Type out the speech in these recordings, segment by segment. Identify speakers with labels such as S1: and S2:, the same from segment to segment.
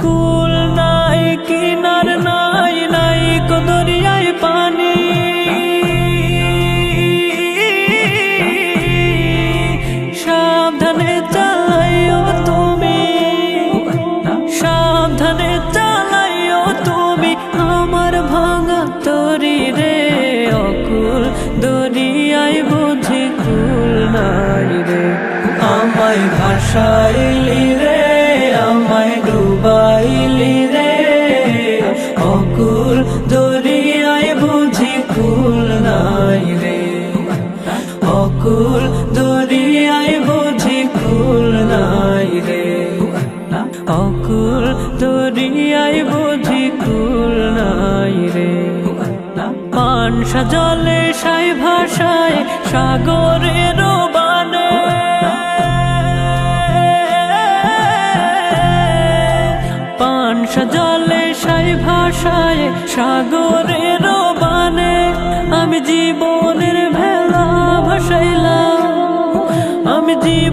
S1: কুল নাই কিনার নাই নাই কদরিয়ায় পানি। সাবধানে চালাইও ভাসাইলি রে, আমায় ডুবাইলি রে। অকুল দরিয়ায় বুঝি কুল নাই রে। অকুল দরিয়ায় বুঝি কুল নাই রে। অকুল দরিয়ায় বুঝি কুল নাই রে। পানসা জলে সাই ভাষায় সাগরের পানসা জলে সাই ভাষায় সাগরের বানে আমি জীবনের ভেলা ভাসাইলাম। আমি জীবনের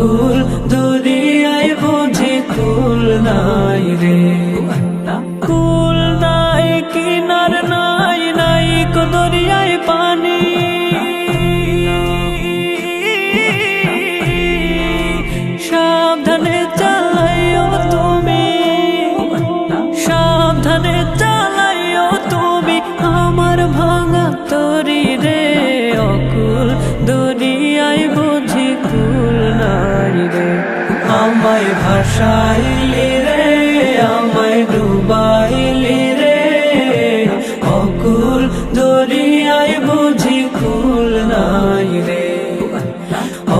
S1: অকুল দরিয়ায় বুঝি কুল নাই রে। ভাসাইলি রে, আমায় ডুবাইলি রে। অকুল দরিয়ায় বুঝি কুল নাই রে।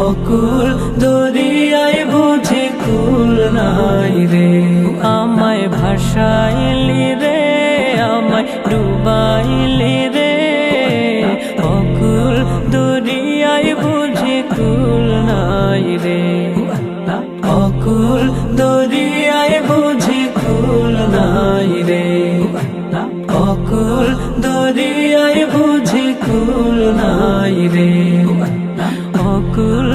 S1: অকুল দরিয়ায় বুঝি কুল নাই রে। আমায় ভাসাইলি রে, আমায় ডুবাইলি রে। অকুল দরিয়ায় বুঝি কুল নাই রে। অকুল দরিয়ায় বুঝি খুল নাই রে। অকুল দরিয়ায় বুঝি খুল নাই রে। অকুল